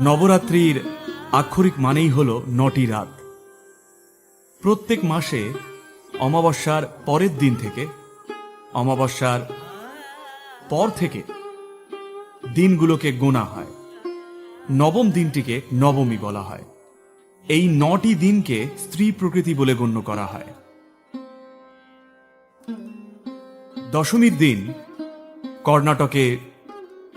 নবরাত্রির আক্ষরিক মানেই হল নটি রাত। প্রত্যেক মাসে অমাবস্যার পরের দিন থেকে, অমাবস্যার পর থেকে দিনগুলোকে গোনা হয়। নবম দিনটিকে নবমী বলা হয়। এই নটি দিনকে স্ত্রী প্রকৃতি বলে গণ্য করা হয়। দশমীর দিন কর্ণাটকে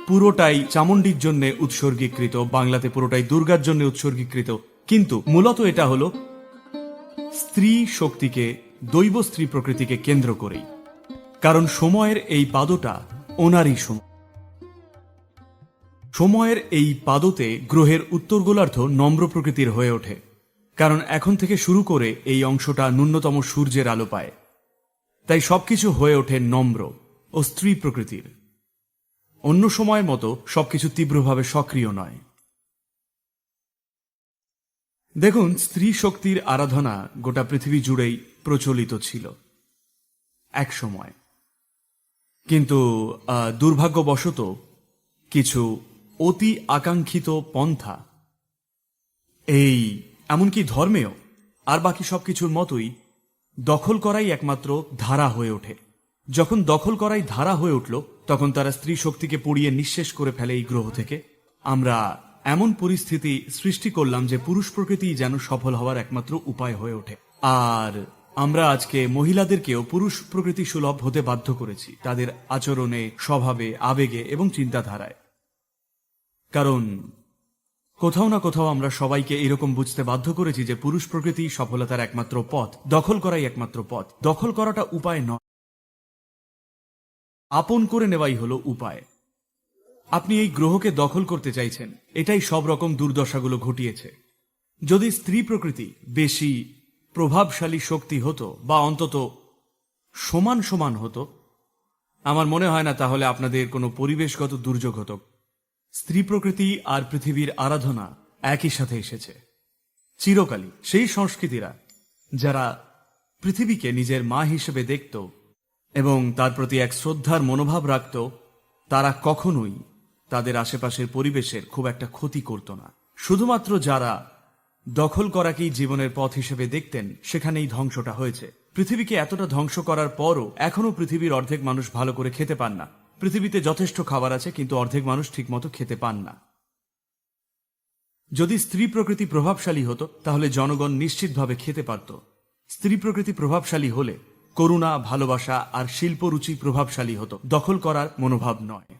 পুরোটাই চামুণ্ডীর জন্য উৎসর্গীকৃত, বাংলাতে পুরোটাই দুর্গার জন্য উৎসর্গীকৃত। কিন্তু মূলত এটা হলো স্ত্রী শক্তিকে, দৈব স্ত্রী প্রকৃতিকে কেন্দ্র করেই। কারণ সময়ের এই পাদটা ওনারই সময় সময়ের এই পাদতে গ্রহের উত্তর গোলার্ধ নম্র প্রকৃতির হয়ে ওঠে। কারণ এখন থেকে শুরু করে এই অংশটা ন্যূনতম সূর্যের আলো পায়। তাই সবকিছু হয়ে ওঠে নম্র ও স্ত্রী প্রকৃতির। অন্য সময়ের মতো সবকিছু তীব্রভাবে সক্রিয় নয়। দেখুন, স্ত্রী শক্তির আরাধনা গোটা পৃথিবী জুড়েই প্রচলিত ছিল। এক সময়। কিন্তু দুর্ভাগ্যবশত কিছু অতি আকাঙ্ক্ষিত পন্থা, এই এমনকি ধর্মেও, আর বাকি সবকিছুর মতোই, দখল করাই একমাত্র ধারা হয়ে ওঠে। যখন দখল করাই ধারা হয়ে উঠল, তখন তারা স্ত্রী শক্তিকে পুড়িয়ে নিঃশেষ করে ফেলে এই গ্রহ থেকে। আমরা এমন পরিস্থিতি সৃষ্টি করলাম যে পুরুষ প্রকৃতি যেন সফল হওয়ার একমাত্র উপায় হয়ে ওঠে। আর আমরা আজকে মহিলাদেরকেও পুরুষ প্রকৃতি সুলভ হতে বাধ্য করেছি, তাদের আচরণে, স্বভাবে, আবেগে এবং চিন্তাধারায়। কারণ কোথাও না কোথাও আমরা সবাইকে এরকম বুঝতে বাধ্য করেছি যে পুরুষ প্রকৃতি সফলতার একমাত্র পথ, দখল করাই একমাত্র পথ। দখল করাটা উপায় নয়। আপন করে নেওয়াই হলো উপায়। আপনি এই গ্রহকে দখল করতে চাইছেন, এটাই সব রকম দুর্দশাগুলো ঘটিয়েছে। যদি স্ত্রী প্রকৃতি বেশি প্রভাবশালী শক্তি হতো বা অন্তত সমান সমান হতো, আমার মনে হয় না তাহলে আপনাদের কোনো পরিবেশগত দুর্যোগ হতো। স্ত্রী প্রকৃতি আর পৃথিবীর আরাধনা একই সাথে এসেছে। চিরকালই সেই সংস্কৃতিরা, যারা পৃথিবীকে নিজের মা হিসেবে দেখত এবং তার প্রতি এক শ্রদ্ধার মনোভাব রাখত, তারা কখনোই তাদের আশেপাশের পরিবেশের খুব একটা ক্ষতি করত না। শুধুমাত্র যারা দখল করাকেই জীবনের পথ হিসেবে দেখতেন, সেখানেই ধ্বংসটা হয়েছে। পৃথিবীকে এতটা ধ্বংস করার পরও এখনও পৃথিবীর অর্ধেক মানুষ ভালো করে খেতে পান না। পৃথিবীতে যথেষ্ট খাবার আছে, কিন্তু অর্ধেক মানুষ ঠিকমতো খেতে পান না। যদি স্ত্রী প্রকৃতি প্রভাবশালী হতো, তাহলে জনগণ নিশ্চিতভাবে খেতে পারত। স্ত্রী প্রকৃতি প্রভাবশালী হলে করুণা, ভালোবাসা আর শিল্পরুচি প্রভাবশালী হতো। দখল করার মনোভাব নয়।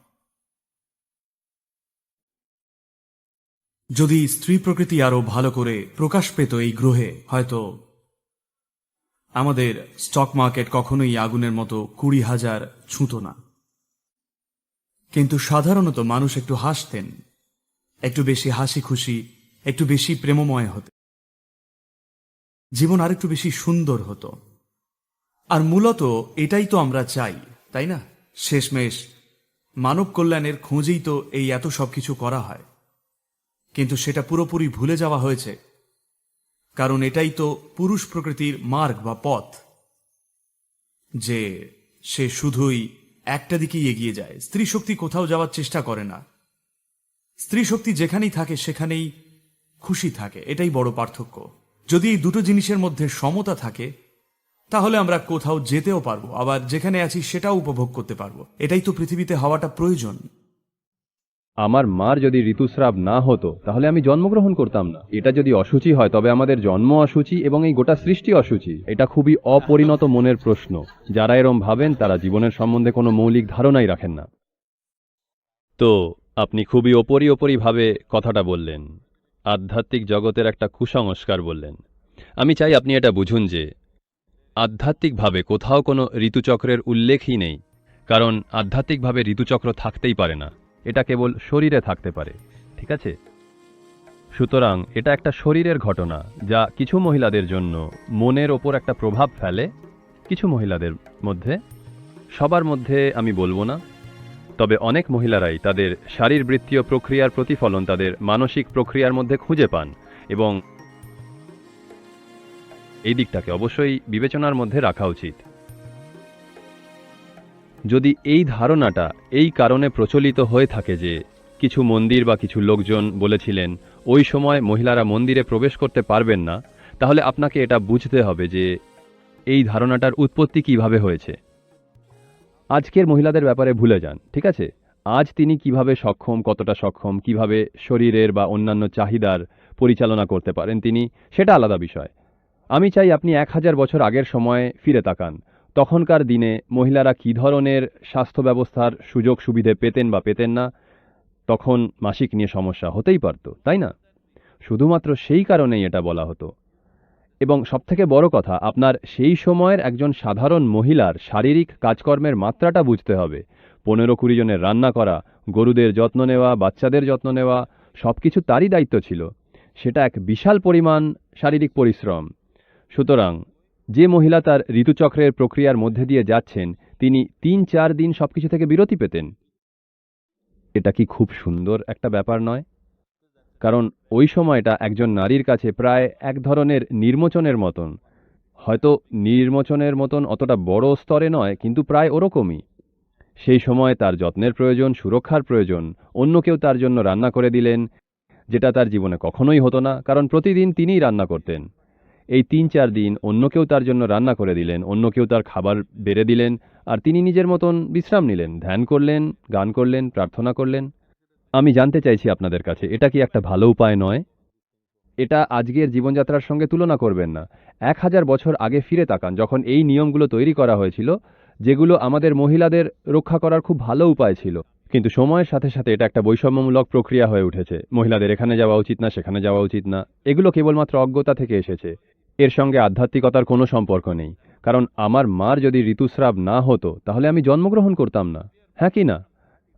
যদি স্ত্রী প্রকৃতি আরও ভালো করে প্রকাশ পেত এই গ্রহে, হয়তো আমাদের স্টক মার্কেট কখনোই আগুনের মতো কুড়ি হাজার ছুঁতো না। কিন্তু সাধারণত মানুষ একটু হাসতেন, একটু বেশি হাসি খুশি একটু বেশি প্রেমময় হতে। জীবন আরেকটু বেশি সুন্দর হতো। আর মূলত এটাই তো আমরা চাই, তাই না? শেষমেশ মানব কল্যাণের খোঁজেই তো এই এত সব কিছু করা হয়। কিন্তু সেটা পুরোপুরি ভুলে যাওয়া হয়েছে। কারণ এটাই তো পুরুষ প্রকৃতির মার্গ বা পথ, যে সে শুধুই একটা দিকেই এগিয়ে যায়। স্ত্রী শক্তি কোথাও যাওয়ার চেষ্টা করে না। স্ত্রী শক্তি যেখানেই থাকে, সেখানেই খুশি থাকে। এটাই বড় পার্থক্য। যদি এই দুটো জিনিসের মধ্যে সমতা থাকে তাহলে আমরা কোথাও যেতেও পারব আবার যেখানে আছি সেটাও উপভোগ করতে পারব। এটাই তো পৃথিবীতে হওয়াটা প্রয়োজন। আমার মার যদি ঋতুস্রাব না হতো তাহলে আমি জন্মগ্রহণ করতাম না। এটা যদি অসুচি হয় তবে আমাদের জন্ম অসুচি এবং এই গোটা সৃষ্টি অসুচি এটা খুবই অপরিণত মনের প্রশ্ন। যারা এরম ভাবেন তারা জীবনের সম্বন্ধে কোনো মৌলিক ধারণাই রাখেন না। তো আপনি খুবই ওপরি ওপরিভাবে কথাটা বললেন। আধ্যাত্মিক জগতের একটা কুসংস্কার বললেন। আমি চাই আপনি এটা বুঝুন যে আধ্যাত্মিকভাবে কোথাও কোনো ঋতুচক্রের উল্লেখই নেই, কারণ আধ্যাত্মিকভাবে ঋতুচক্র থাকতেই পারে না, এটা কেবল শরীরে থাকতে পারে, ঠিক আছে? সুতরাং এটা একটা শরীরের ঘটনা, যা কিছু মহিলাদের জন্য মনের ওপর একটা প্রভাব ফেলে, কিছু মহিলাদের মধ্যে, সবার মধ্যে আমি বলব না, তবে অনেক মহিলারাই তাদের শারীরবৃত্তীয় প্রক্রিয়ার প্রতিফলন তাদের মানসিক প্রক্রিয়ার মধ্যে খুঁজে পান এবং এই দিকটাকে অবশ্যই বিবেচনার মধ্যে রাখা উচিত। যদি এই ধারণাটা এই কারণে প্রচলিত হয়ে থাকে যে কিছু মন্দির বা কিছু লোকজন বলেছিলেন, ওই সময় মহিলারা মন্দিরে প্রবেশ করতে পারবেন না, তাহলে আপনাকে এটা বুঝতে হবে যে এই ধারণাটার উৎপত্তি কীভাবে হয়েছে। আজকের মহিলাদের ব্যাপারে ভুলে যান, ঠিক আছে? আজ তিনি কীভাবে সক্ষম, কতটা সক্ষম, কীভাবে শরীরের বা অন্যান্য চাহিদার পরিচালনা করতে পারেন তিনি, সেটা আলাদা বিষয়। আমি চাই আপনি এক হাজার বছর আগের সময়ে ফিরে তাকান। তখনকার দিনে মহিলারা কী ধরনের স্বাস্থ্য ব্যবস্থার সুযোগ সুবিধে পেতেন বা পেতেন না, তখন মাসিক নিয়ে সমস্যা হতেই পারত, তাই না? শুধুমাত্র সেই কারণেই এটা বলা হতো। এবং সবথেকে বড় কথা, আপনার সেই সময়ের একজন সাধারণ মহিলার শারীরিক কাজকর্মের মাত্রাটা বুঝতে হবে। পনেরো কুড়ি জনের রান্না করা, গরুদের যত্ন নেওয়া, বাচ্চাদের যত্ন নেওয়া সব কিছু তারই দায়িত্ব ছিল। সেটা এক বিশাল পরিমাণ শারীরিক পরিশ্রম। সুতরাং, যে মহিলা তার ঋতুচক্রের প্রক্রিয়ার মধ্যে দিয়ে যাচ্ছেন, তিনি তিন চার দিন সবকিছু থেকে বিরতি পেতেন। এটা কি খুব সুন্দর একটা ব্যাপার নয়? কারণ ওই সময়টা একজন নারীর কাছে প্রায় এক ধরনের নির্মোচনের মতন। হয়তো নির্মোচনের মতন অতটা বড় স্তরে নয়, কিন্তু প্রায় ওরকমই। সেই সময় তার যত্নের প্রয়োজন, সুরক্ষার প্রয়োজন, অন্য কেউ তার জন্য রান্না করে দিলেন, যেটা তার জীবনে কখনোই হতো না, কারণ প্রতিদিন তিনিই রান্না করতেন। এই তিন চার দিন অন্য কেউ তার জন্য রান্না করে দিলেন, অন্য কেউ তার খাবার বেড়ে দিলেন, আর তিনি নিজের মতন বিশ্রাম নিলেন, ধ্যান করলেন, গান করলেন, প্রার্থনা করলেন। আমি জানতে চাইছি আপনাদের কাছে, এটা কি একটা ভালো উপায় নয়? এটা আজকের জীবনযাত্রার সঙ্গে তুলনা করবেন না। এক হাজার বছর আগে ফিরে তাকান, যখন এই নিয়মগুলো তৈরি করা হয়েছিল, যেগুলো আমাদের মহিলাদের রক্ষা করার খুব ভালো উপায় ছিল। কিন্তু সময়ের সাথে সাথে এটা একটা বৈষম্যমূলক প্রক্রিয়া হয়ে উঠেছে। মহিলাদের এখানে যাওয়া উচিত না, সেখানে যাওয়া উচিত না। এগুলো কেবলমাত্র অজ্ঞতা থেকে এসেছে। এর সঙ্গে আধ্যাত্মিকতার কোনো সম্পর্ক নেই। কারণ আমার মার যদি ঋতুস্রাব না হতো, তাহলে আমি জন্মগ্রহণ করতাম না। হ্যাঁ কি না?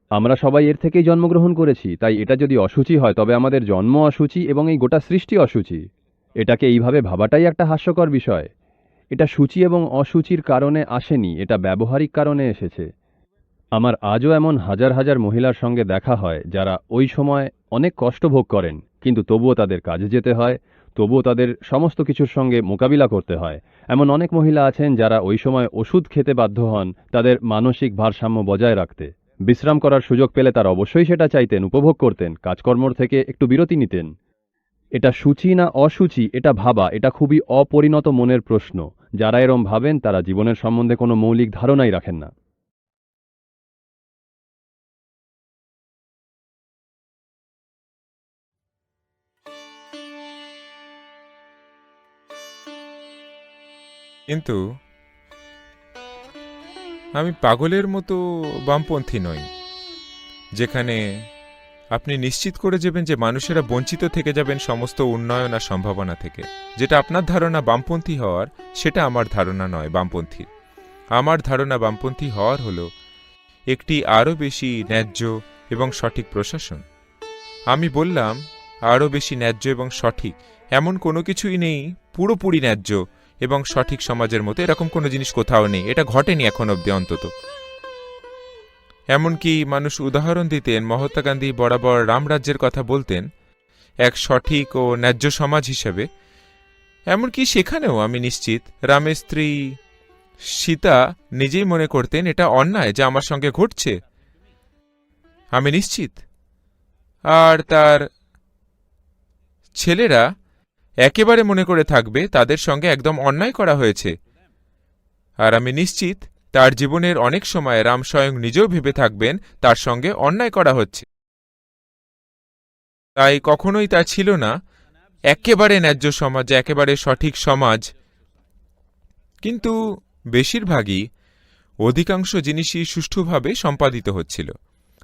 আমরা সবাই এর থেকেই জন্মগ্রহণ করেছি, তাই এটা যদি অসুচি হয়, তবে আমাদের জন্ম অসুচি এবং এই গোটা সৃষ্টি অসুচি। এটাকে এইভাবে ভাবাটাই একটা হাস্যকর বিষয়। এটা সূচি এবং অসুচির কারণে আসেনি, এটা ব্যবহারিক কারণে এসেছে। আমার আজও এমন হাজার হাজার মহিলার সঙ্গে দেখা হয়, যারা ওই সময় অনেক কষ্ট ভোগ করেন, কিন্তু তবুও তাদের কাজে যেতে হয় তবুও তাদের সমস্ত কিছুর সঙ্গে মোকাবিলা করতে হয়। এমন অনেক মহিলা আছেন যারা ওই সময় ওষুধ খেতে বাধ্য হন তাদের মানসিক ভারসাম্য বজায় রাখতে। বিশ্রাম করার সুযোগ পেলে তারা অবশ্যই সেটা চাইতেন, উপভোগ করতেন, কাজকর্মর থেকে একটু বিরতি নিতেন। এটা সূচি না অসুচি, এটা ভাবা, এটা খুবই অপরিণত মনের প্রশ্ন। যারা এরম ভাবেন তারা জীবনের সম্বন্ধে কোনো মৌলিক ধারণাই রাখেন না। কিন্তু আমি পাগলের মতো বামপন্থী নই, যেখানে আপনি নিশ্চিত করে যাবেন যে মানুষেরা বঞ্চিত থেকে যাবেন সমস্ত উন্নয়ন আর সম্ভাবনা থেকে। যেটা আপনার ধারণা বামপন্থী হওয়ার, সেটা আমার ধারণা নয় বামপন্থী। আমার ধারণা বামপন্থী হওয়ার হলো একটি আরও বেশি ন্যায্য এবং সঠিক প্রশাসন। আমি বললাম, আরও বেশি ন্যায্য এবং সঠিক। এমন কোনো কিছুই নেই, পুরোপুরি ন্যায্য এবং সঠিক সমাজের মতো এরকম কোনো জিনিস কোথাও নেই। এটা ঘটেনি এখন অব্দি অন্তত। এমনকি মানুষ উদাহরণ দিতেন, মহাত্মা গান্ধী বরাবর রামরাজ্যের কথা বলতেন, এক সঠিক ও ন্যায্য সমাজ হিসেবে। এমনকি সেখানেও আমি নিশ্চিত, রামের স্ত্রী সীতা নিজেই মনে করতেন, এটা অন্যায় যা আমার সঙ্গে ঘটছে। আমি নিশ্চিত। আর তার ছেলেরা একেবারে মনে করে থাকবে তাদের সঙ্গে একদম অন্যায় করা হয়েছে। আর আমি নিশ্চিত তার জীবনের অনেক সময় রাম স্বয়ং নিজেও ভেবে থাকবেন তার সঙ্গে অন্যায় করা হচ্ছে। তাই কখনোই তা ছিল না। একেবারে ন্যায্য সমাজ, একেবারে সঠিক সমাজ। কিন্তু বেশিরভাগই অধিকাংশ জিনিসই সুষ্ঠুভাবে সম্পাদিত হচ্ছিল।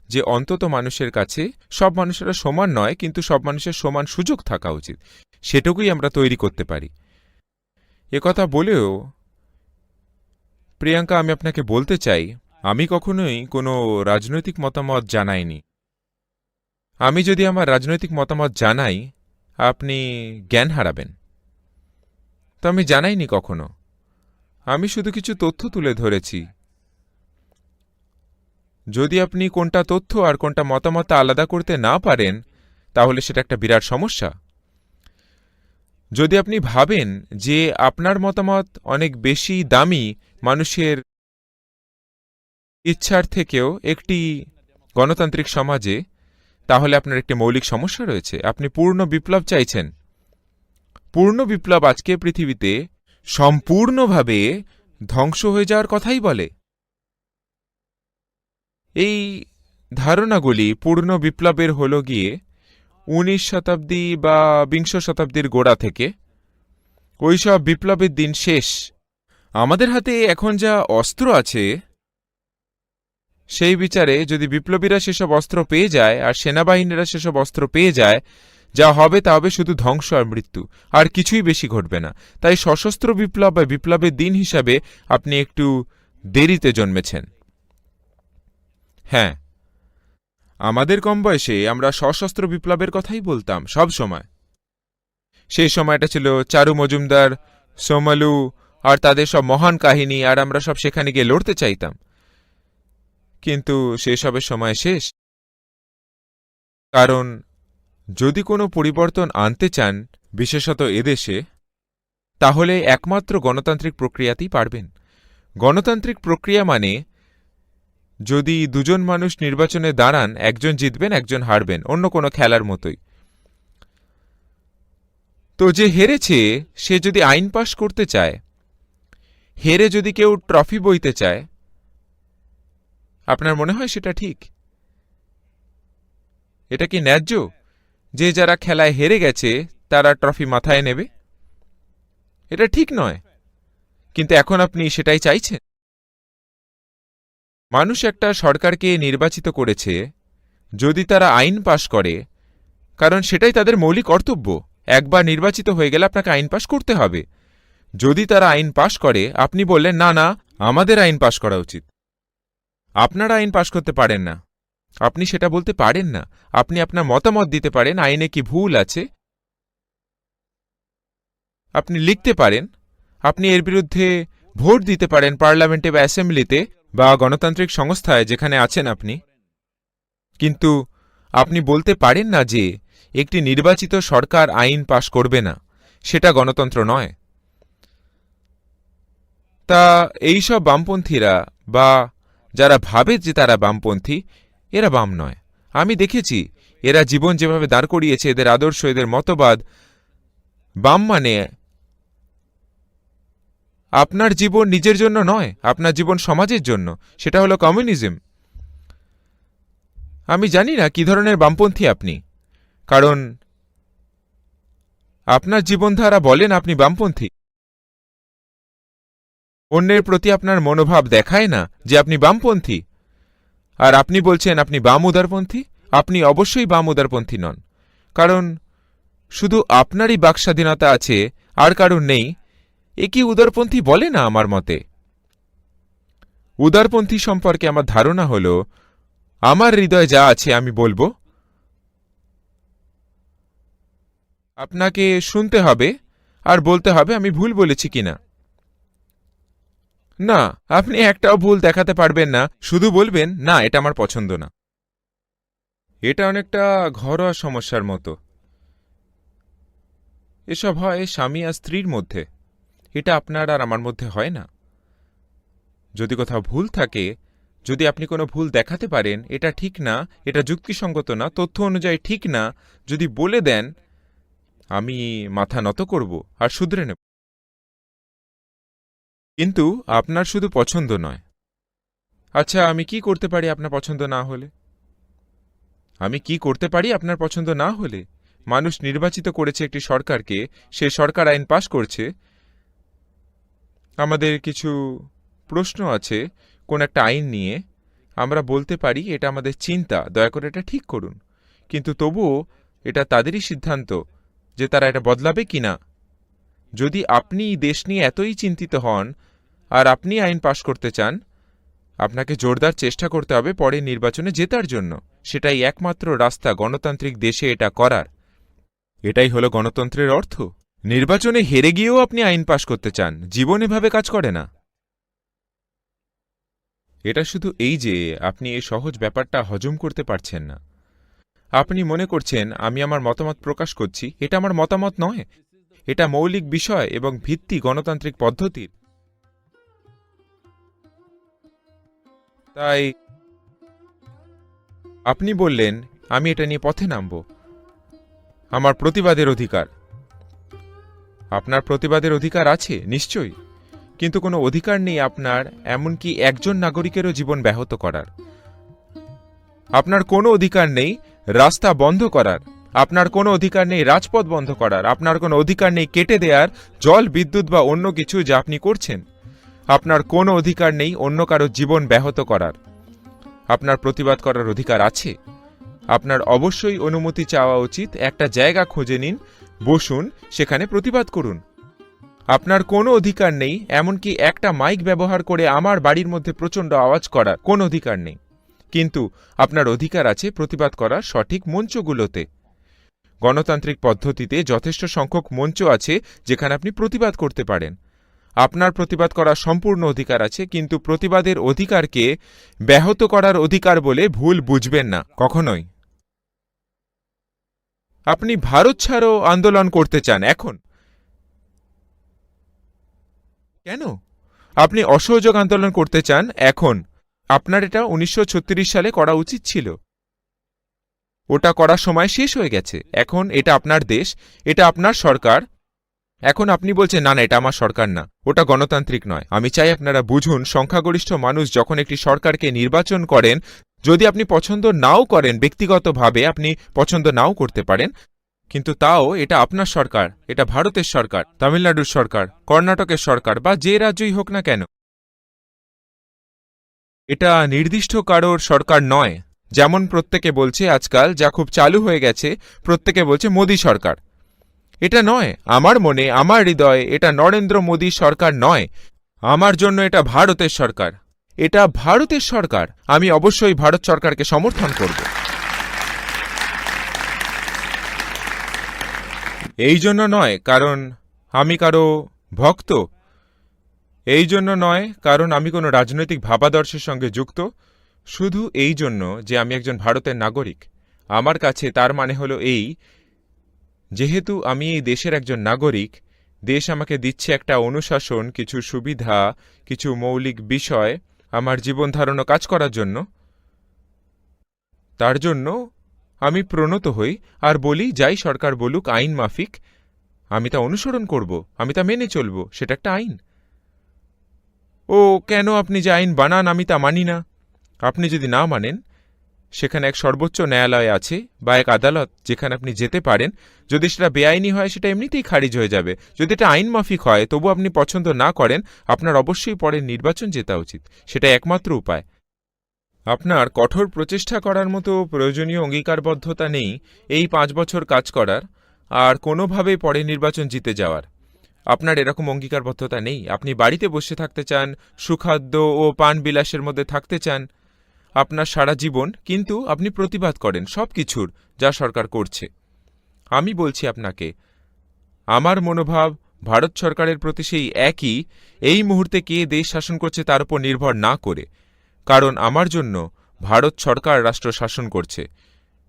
যে অন্তত মানুষের কাছে সব মানুষেরা সমান নয়, কিন্তু সব মানুষের সমান সুযোগ থাকা উচিত। সেটুকুই আমরা তৈরি করতে পারি। কথা বলেও প্রিয়াঙ্কা, আমি আপনাকে বলতে চাই, আমি কখনোই কোনো রাজনৈতিক মতামত জানাইনি। আমি যদি আমার রাজনৈতিক মতামত জানাই, আপনি জ্ঞান হারাবেন। তো আমি জানাইনি কখনো। আমি শুধু কিছু তথ্য তুলে ধরেছি। যদি আপনি কোনটা তথ্য আর কোনটা মতামত আলাদা করতে না পারেন, তাহলে সেটা একটা বিরাট সমস্যা। যদি আপনি ভাবেন যে আপনার মতামত অনেক বেশি দামি মানুষের ইচ্ছার থেকেও একটি গণতান্ত্রিক সমাজে, তাহলে আপনার একটি মৌলিক সমস্যা রয়েছে। আপনি পূর্ণ বিপ্লব চাইছেন। পূর্ণ বিপ্লব আজকে পৃথিবীতে সম্পূর্ণভাবে ধ্বংস হয়ে যাওয়ার কথাই বলে। এই ধারণাগুলি পূর্ণ বিপ্লবের হল গিয়ে উনিশ শতাব্দী বা বিংশ শতাব্দীর গোড়া থেকে, ওইসব বিপ্লবের দিন শেষ। আমাদের হাতে এখন যা অস্ত্র আছে, সেই বিচারে যদি বিপ্লবীরা সেসব অস্ত্র পেয়ে যায় আর সেনাবাহিনীরা সেসব অস্ত্র পেয়ে যায়, যা হবে তা হবে শুধু ধ্বংস আর মৃত্যু, আর কিছুই বেশি ঘটবে না। তাই সশস্ত্র বিপ্লব বা বিপ্লবের দিন হিসাবে আপনি একটু দেরিতে জন্মেছেন। হ্যাঁ আমাদের কম বয়সে আমরা সশস্ত্র বিপ্লবের কথাই বলতাম সব সময়। সেই সময়টা ছিল চারু মজুমদার, সোমালু আর তাদের সব মহান কাহিনী আর আমরা সব সেখানে গিয়ে লড়তে চাইতাম। কিন্তু সেসবের সময় শেষ। কারণ যদি কোনো পরিবর্তন আনতে চান বিশেষত এদেশে, তাহলে একমাত্র গণতান্ত্রিক প্রক্রিয়াতেই পারবেন। গণতান্ত্রিক প্রক্রিয়া মানে যদি দুজন মানুষ নির্বাচনে দাঁড়ান, একজন জিতবেন, একজন হারবেন, অন্য কোনো খেলার মতোই। তো যে হেরেছে, সে যদি আইন পাশ করতে চায়, হেরে যদি কেউ ট্রফি বইতে চায়, আপনার মনে হয় সেটা ঠিক? এটা কি ন্যায্য যে যারা খেলায় হেরে গেছে, তারা ট্রফি মাথায় নেবে? এটা ঠিক নয়। কিন্তু এখন আপনি সেটাই চাইছেন? মানুষ একটা সরকারকে নির্বাচিত করেছে যদি তারা আইন পাশ করে, কারণ সেটাই তাদের মৌলিক কর্তব্য। একবার নির্বাচিত হয়ে গেলে আপনাকে আইন পাশ করতে হবে। যদি তারা আইন পাশ করে, আপনি বললেন, না না, আমাদের আইন পাশ করা উচিত। আপনারা আইন পাশ করতে পারেন না। আপনি সেটা বলতে পারেন না। আপনি আপনার মতামত দিতে পারেন, আইনে কি ভুল আছে। আপনি লিখতে পারেন। আপনি এর বিরুদ্ধে ভোট দিতে পারেন পার্লামেন্টে বা অ্যাসেম্বলিতে। বা গণতান্ত্রিক সংস্থায় যেখানে আছেন আপনি। কিন্তু আপনি বলতে পারেন না যে একটি নির্বাচিত সরকার আইন পাশ করবে না, সেটা গণতন্ত্র নয়। তা এইসব বামপন্থীরা বা যারা ভাবে যে তারা বামপন্থী, এরা বাম নয়। আমি দেখেছি এরা জীবন যেভাবে দাঁড় করিয়েছে, এদের আদর্শ, এদের মতবাদ, বাম মানে আপনার জীবন নিজের জন্য নয়, আপনার জীবন সমাজের জন্য। সেটা হলো কমিউনিজম। আমি জানি না কি ধরনের বামপন্থী আপনি, কারণ আপনার জীবনধারা বলেন আপনি বামপন্থী। অন্যের প্রতি আপনার মনোভাব দেখায় না যে আপনি বামপন্থী। আর আপনি বলছেন আপনি বাম উদারপন্থী, আপনি অবশ্যই বাম উদারপন্থী নন। কারণ শুধু আপনারই বাকস্বাধীনতা আছে, আর কারণ নেই এ কি উদারপন্থী বলে না আমার মতে? উদারপন্থী সম্পর্কে আমার ধারণা হল, আমার হৃদয়ে যা আছে আমি বলব। আপনাকে শুনতে হবে আর বলতে হবে আমি ভুল বলেছি কিনা। না, আপনি একটাও ভুল দেখাতে পারবেন না, শুধু বলবেন, না, এটা আমার পছন্দ না। এটা অনেকটা ঘরোয়া সমস্যার মতো। এসব হয় স্বামী আর স্ত্রীর মধ্যে। এটা আপনার আর আমার মধ্যে হয় না। যদি কোথাও ভুল থাকে, যদি আপনি কোনো ভুল দেখাতে পারেন, এটা ঠিক না, এটা যুক্তিসঙ্গত না, তথ্য অনুযায়ী ঠিক না, যদি বলে দেন, আমি মাথা নত করব আর শুধরে নেব। কিন্তু আপনার শুধু পছন্দ নয়। আচ্ছা আমি কি করতে পারি আপনার পছন্দ না হলে? আমি কি করতে পারি আপনার পছন্দ না হলে? মানুষ নির্বাচিত করেছে একটি সরকারকে, সে সরকার আইন পাশ করছে আমাদের কিছু প্রশ্ন আছে, কোন একটা আইন নিয়ে। আমরা বলতে পারি এটা আমাদের চিন্তা, দয়া করে এটা ঠিক করুন। কিন্তু তবুও এটা তাদেরই সিদ্ধান্ত যে তারা এটা বদলাবে কি না। যদি আপনি দেশ নিয়ে এতই চিন্তিত হন আর আপনি আইন পাশ করতে চান, আপনাকে জোরদার চেষ্টা করতে হবে পরে নির্বাচনে জেতার জন্য। সেটাই একমাত্র রাস্তা গণতান্ত্রিক দেশে এটা করার। এটাই হলো গণতন্ত্রের অর্থ। নির্বাচনে হেরে গিয়েও আপনি আইন পাশ করতে চান, জীবন এভাবে কাজ করে না। এটা শুধু এই যে, আপনি এই সহজ ব্যাপারটা হজম করতে পারছেন না। আপনি মনে করছেন, আমি আমার মতামত প্রকাশ করছি, এটা আমার মতামত নয়। এটা মৌলিক বিষয় এবং ভিত্তি গণতান্ত্রিক পদ্ধতির। তাই আপনি বললেন, আমি এটা নিয়ে পথে নামব। আমার প্রতিবাদের অধিকার। আপনার প্রতিবাদের অধিকার আছে, নিশ্চয়ই। কিন্তু কোনো অধিকার নেই আপনার, এমনকি একজন নাগরিকেরও জীবন ব্যাহত করার। আপনার কোনো অধিকার নেই রাস্তা বন্ধ করার। আপনার কোনো অধিকার নেই রাজপথ বন্ধ করার। আপনার কোনো অধিকার নেই কেটে দেওয়ার জল, বিদ্যুৎ বা অন্য কিছু যা আপনি করছেন। আপনার কোনো অধিকার নেই অন্য কারও জীবন ব্যাহত করার। আপনার প্রতিবাদ করার অধিকার আছে। আপনার অবশ্যই অনুমতি চাওয়া উচিত। একটা জায়গা খুঁজে নিন বসুন, সেখানে প্রতিবাদ করুন। আপনার কোনো অধিকার নেই, এমনকি একটা মাইক ব্যবহার করে আমার বাড়ির মধ্যে প্রচণ্ড আওয়াজ করার কোনো অধিকার নেই। কিন্তু আপনার অধিকার আছে প্রতিবাদ করার সঠিক মঞ্চগুলোতে। গণতান্ত্রিক পদ্ধতিতে যথেষ্ট সংখ্যক মঞ্চ আছে যেখানে আপনি প্রতিবাদ করতে পারেন। আপনার প্রতিবাদ করার সম্পূর্ণ অধিকার আছে, কিন্তু প্রতিবাদের অধিকারকে ব্যাহত করার অধিকার বলে ভুল বুঝবেন না, কখনোই। আপনি ভারত ছাড়ো আন্দোলন করতে চান, এখন। কেন? আপনি অসহযোগ আন্দোলন করতে চান, এখন। আপনার এটা উনিশশো সালে করা উচিত ছিল। ওটা করার সময় শেষ হয়ে গেছে। এখন এটা আপনার দেশ, এটা আপনার সরকার। এখন আপনি বলছেন, না না, এটা আমার সরকার না। ওটা গণতান্ত্রিক নয়। আমি চাই আপনারা বুঝুন, সংখ্যাগরিষ্ঠ মানুষ যখন একটি সরকারকে নির্বাচন করেন যদি আপনি পছন্দ নাও করেন, ব্যক্তিগতভাবে আপনি পছন্দ নাও করতে পারেন, কিন্তু তাও এটা আপনার সরকার, এটা ভারতের সরকার, তামিলনাড়ুর সরকার, কর্ণাটকের সরকার, বা যে রাজ্যই হোক না কেন। এটা নির্দিষ্ট কারোর সরকার নয়। যেমন প্রত্যেকে বলছে আজকাল যা খুব চালু হয়ে গেছে, প্রত্যেকে বলছে মোদী সরকার। এটা নয়। আমার মনে, আমার হৃদয়ে এটা নরেন্দ্র মোদী সরকার নয়। আমার জন্য এটা ভারতের সরকার। এটা ভারতের সরকার। আমি অবশ্যই ভারত সরকারকে সমর্থন করব। এই জন্য নয়, কারণ আমি কারও ভক্ত। এই জন্য নয়, কারণ আমি কোনো রাজনৈতিক ভাবাদর্শের সঙ্গে যুক্ত। শুধু এই জন্য যে আমি একজন ভারতের নাগরিক। আমার কাছে তার মানে হলো এই, যেহেতু আমি এই দেশের একজন নাগরিক, দেশ আমাকে দিচ্ছে একটা অনুশাসন, কিছু সুবিধা, কিছু মৌলিক বিষয় আমার জীবন ধারণ কাজ করার জন্য। তার জন্য আমি প্রণত হই আর বলি, যাই সরকার বলুক, আইন মাফিক, আমি তা অনুসরণ করব, আমি তা মেনে চলব, সেটা একটা আইন। ও, কেন আপনি যে আইন বানান আমি তা মানি না? আপনি যদি না মানেন সেখানে এক সর্বোচ্চ ন্যায়ালয় আছে বা এক আদালত যেখানে আপনি যেতে পারেন। যদি সেটা বেআইনি হয়, সেটা এমনিতেই খারিজ হয়ে যাবে। যদি এটা আইন মাফিক হয়, তবু আপনি পছন্দ না করেন, আপনার অবশ্যই পরে নির্বাচন জেতা উচিত। সেটা একমাত্র উপায়। আপনার কঠোর প্রচেষ্টা করার মতো প্রয়োজনীয় অঙ্গীকারবদ্ধতা নেই এই পাঁচ বছর কাজ করার, আর কোনোভাবেই পরে নির্বাচন জিতে যাওয়ার। আপনার এরকম অঙ্গীকারবদ্ধতা নেই। আপনি বাড়িতে বসে থাকতে চান, সুখাদ্য ও পান বিলাসের মধ্যে থাকতে চান আপনার সারা জীবন, কিন্তু আপনি প্রতিবাদ করেন সব কিছুর যা সরকার করছে। আমি বলছি আপনাকে, আমার মনোভাব ভারত সরকারের প্রতি সেই একই, এই মুহূর্তে কে দেশ শাসন করছে তার উপর নির্ভর না করে। কারণ আমার জন্য ভারত সরকার রাষ্ট্র শাসন করছে।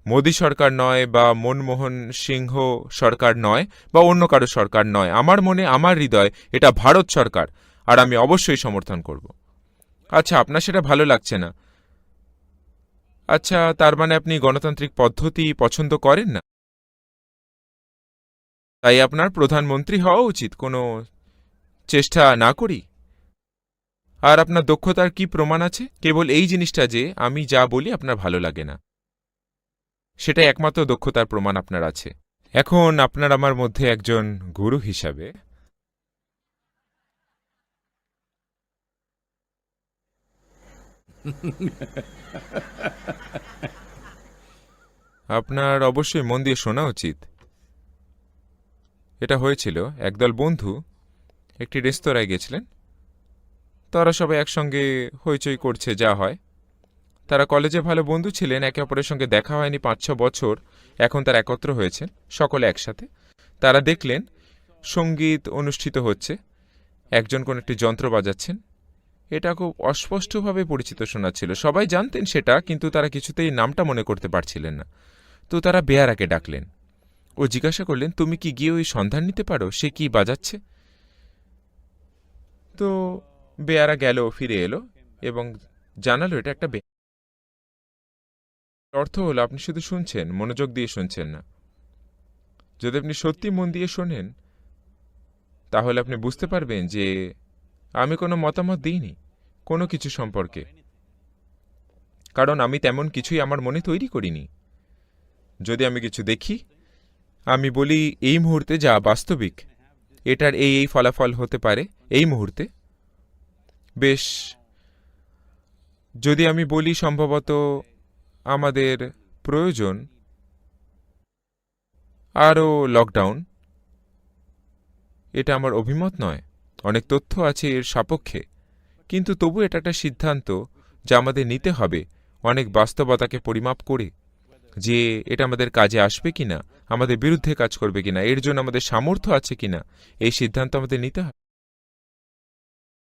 মোদী সরকার নয় বা মনমোহন সিংহ সরকার নয় বা অন্য কারও সরকার নয়। আমার মনে, আমার হৃদয় এটা ভারত সরকার, আর আমি অবশ্যই সমর্থন করব। আচ্ছা আপনার সেটা ভালো লাগছে না। আচ্ছা তার মানে আপনি গণতান্ত্রিক পদ্ধতি পছন্দ করেন না? তাই আপনার প্রধানমন্ত্রী হওয়া উচিত, কোনো চেষ্টা না করি। আর আপনার দক্ষতার কি প্রমাণ আছে? কেবল এই জিনিসটা যে, আমি যা বলি আপনার ভালো লাগে না। সেটাই একমাত্র দক্ষতার প্রমাণ আপনার আছে। এখন আপনার আমার মধ্যে একজন গুরু হিসাবে আপনার অবশ্যই মন দিয়ে শোনা উচিত। এটা হয়েছিল একদল বন্ধু একটি রেস্তোরাঁয় গেছিলেন। তারা সবাই একসঙ্গে হইচই করছে যা হয়। তারা কলেজে ভালো বন্ধু ছিলেন, একে অপরের সঙ্গে দেখা হয়নি পাঁচ ছ বছর, এখন তারা একত্র হয়েছেন, সকলে একসাথে। তারা দেখলেন সংগীত অনুষ্ঠিত হচ্ছে, একজন কোন একটি যন্ত্র বাজাচ্ছেন এটা খুব অস্পষ্টভাবে পরিচিত শোনাচ্ছিল। সবাই জানতেন সেটা, কিন্তু তারা কিছুতেই নামটা মনে করতে পারছিলেন না। তো তারা বেয়ারাকে ডাকলেন। ও জিজ্ঞাসা করলেন, তুমি কি গিয়ে ওই সন্ধান নিতে পারো? সে কি বাজাচ্ছে? তো বেয়ারা গেল, ফিরে এলো এবং জানালো, এটা একটা অর্থ হলো, আপনি শুধু শুনছেন, মনোযোগ দিয়ে শুনছেন না। যদি আপনি সত্যি মন দিয়ে শোনেন, তাহলে আপনি বুঝতে পারবেন যে আমি কোনো মতামত দিইনি। কোনো কিছু সম্পর্কে। কারণ আমি তেমন কিছুই আমার মনে তৈরি করিনি। যদি আমি কিছু দেখি, আমি বলি, এই মুহূর্তে যা বাস্তবিক, এটার এই এই ফলাফল হতে পারে, এই মুহূর্তে। বেশ, যদি আমি বলি সম্ভবত আমাদের প্রয়োজন আরও লকডাউন, এটা আমার অভিমত নয়। অনেক তথ্য আছে এর সাপেক্ষে। কিন্তু তবু এটা একটা সিদ্ধান্ত যা আমাদের নিতে হবে। অনেক বাস্তবতাকে পরিমাপ করে যে এটা আমাদের কাজে আসবে কিনা, আমাদের বিরুদ্ধে কাজ করবে কিনা, এর জন্য আমাদের সামর্থ্য আছে কিনা, এই সিদ্ধান্ত আমাদের নিতে হবে।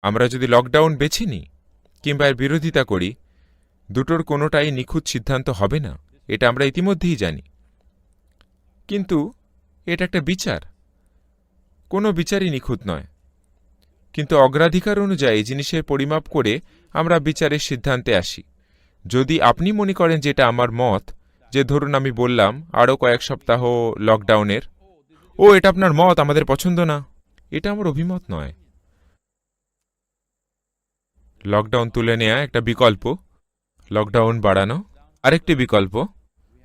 আমরা যদি লকডাউন বেছে নিই কিংবা এর বিরোধিতা করি, দুটোর কোনোটাই নিখুঁত সিদ্ধান্ত হবে না, এটা আমরা ইতিমধ্যেই জানি। কিন্তু এটা একটা বিচার। কোনো বিচারই নিখুঁত নয়। কিন্তু অগ্রাধিকার অনুযায়ী জিনিসের পরিমাপ করে আমরা বিচারের সিদ্ধান্তে আসি। যদি আপনি মনে করেন যেটা আমার মত, যে ধরুন আমি বললাম, আরও কয়েক সপ্তাহ লকডাউনের ও, এটা আপনার মত, আমাদের পছন্দ না। এটা আমার অভিমত নয়। লকডাউন তুলে নেয়া একটা বিকল্প লকডাউন বাড়ানো আরেকটি বিকল্প,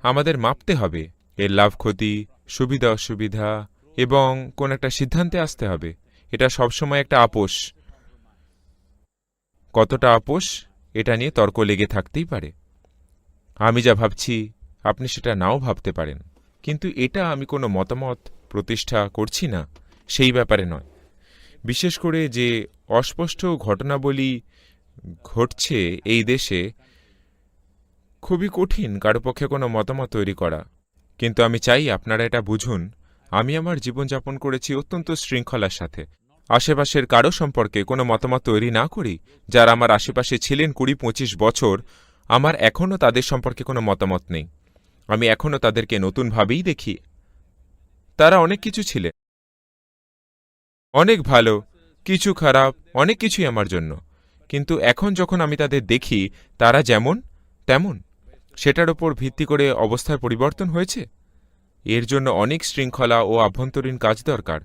আমাদের মাপতে হবে। এর লাভ ক্ষতি সুবিধা অসুবিধা এবং কোন একটা সিদ্ধান্তে আসতে হবে। এটা সবসময় একটা আপোষ। কতটা আপোষ, এটা নিয়ে তর্ক লেগে থাকতেই পারে। আমি যা ভাবছি, আপনি সেটা নাও ভাবতে পারেন। কিন্তু এটা আমি কোনো মতামত, প্রতিষ্ঠা করছি না, সেই ব্যাপারে নয়। বিশেষ করে যে অস্পষ্ট ঘটনাবলী ঘটছে এই দেশে, খুবই কঠিন কারও পক্ষে কোনো মতামত তৈরি করা। কিন্তু আমি চাই আপনারা এটা বুঝুন আমি আমার জীবনযাপন করেছি অত্যন্ত শৃঙ্খলার সাথে। আশেপাশের কারও সম্পর্কে কোনো মতামত তৈরি না করি, যারা আমার আশেপাশে ছিলেন কুড়ি পঁচিশ বছর, আমার এখনও তাদের সম্পর্কে কোনো মতামত নেই। আমি এখনও তাদেরকে নতুনভাবেই দেখি। তারা অনেক কিছু ছিলেন। অনেক ভালো, কিছু খারাপ, অনেক কিছুই আমার জন্য। কিন্তু এখন যখন আমি তাদের দেখি, তারা যেমন, তেমন। সেটার ওপর ভিত্তি করে অবস্থার পরিবর্তন হয়েছে? এর জন্য অনেক শৃঙ্খলা ও আভ্যন্তরীণ কাজ দরকার,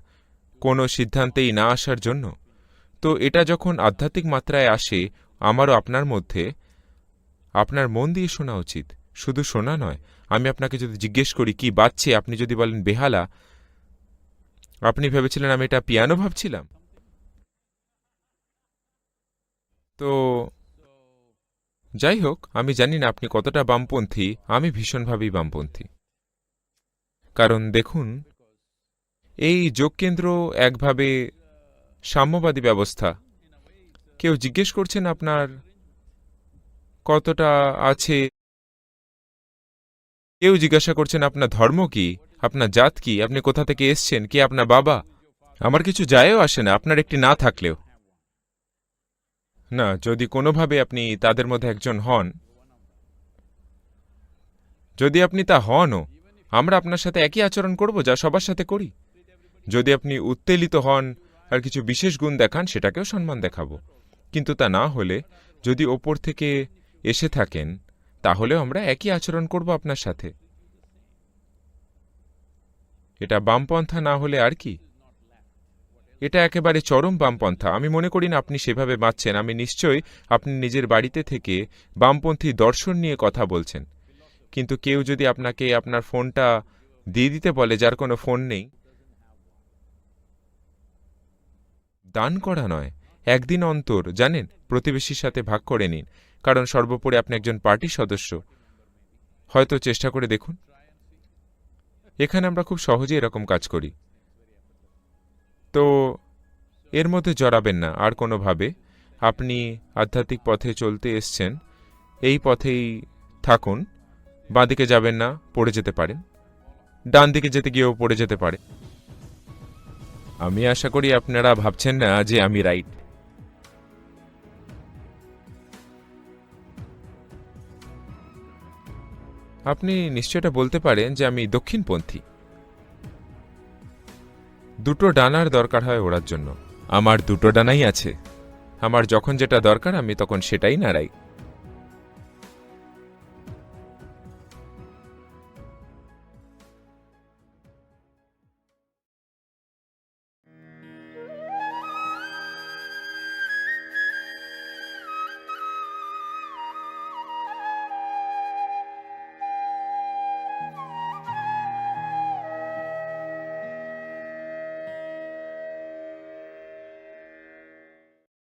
কোনো সিদ্ধান্তেই না আসার জন্য। তো এটা যখন আধ্যাত্মিক মাত্রায় আসে, আমারও আপনার মধ্যে, আপনার মন দিয়ে শোনা উচিত। শুধু শোনা নয়, আমি আপনাকে যদি জিজ্ঞেস করি, কি বাজছে? আপনি যদি বলেন, বেহালা। আপনি ভেবেছিলেন আমি এটা পিয়ানো ভাবছিলাম? তো যাই হোক, আমি জানি না আপনি কতটা বামপন্থী, আমি ভীষণভাবেই বামপন্থী। কারণ দেখুন, এই যোগকেন্দ্র একভাবে সাম্যবাদী ব্যবস্থা। কেউ জিজ্ঞেস করছেন আপনার কতটা আছে? কেউ জিজ্ঞাসা করছেন আপনার ধর্ম কি? আপনার জাত কি? আপনি কোথা থেকে এসছেন? কি আপনার বাবা? আমার কিছু যায়ও আসে না, আপনার একটি না থাকলেও। না, যদি কোনোভাবে আপনি তাদের মধ্যে একজন হন, যদি আপনি তা হনও আমরা আপনার সাথে একই আচরণ করব যা সবার সাথে করি। যদি আপনি উত্তেলিত হন আর কিছু বিশেষ গুণ দেখান, সেটাকেও সম্মান দেখাবো। কিন্তু তা না হলে যদি ওপর থেকে এসে থাকেন, তাহলেও আমরা একই আচরণ করব আপনার সাথে। এটা বামপন্থা না হলে আর কি? এটা একেবারে চরম বামপন্থা। আমি মনে করি না আপনি সেভাবে বাঁচছেন। আমি নিশ্চয়ই আপনি নিজের বাড়িতে থেকে বামপন্থী দর্শন নিয়ে কথা বলছেন। কিন্তু কেউ যদি আপনাকে আপনার ফোনটা দিয়ে দিতে বলে, যার কোনো ফোন নেই, দান করা নয়। একদিন অন্তর, জানেন, প্রতিবেশীর সাথে ভাগ করে নিন। কারণ সর্বোপরি আপনি একজন পার্টির সদস্য। হয়তো চেষ্টা করে দেখুন। এখানে আমরা খুব সহজে এরকম কাজ করি। তো, এর মধ্যে জড়াবেন না। আর কোনোভাবে আপনি আধ্যাত্মিক পথে চলতে এসছেন, এই পথেই থাকুন। বাঁদিকে যাবেন না, পড়ে যেতে পারেন। ডান দিকে যেতে গিয়েও পড়ে যেতে পারে আমি আশা করি আপনারা ভাবছেন না যে আমি রাইট। আপনি নিশ্চয় এটা বলতে পারেন যে আমি দক্ষিণপন্থী। দুটো ডানার দরকার হয় ওড়ার জন্য। আমার দুটো ডানাই আছে। আমার যখন যেটা দরকার আমি তখন সেটাই নাড়াই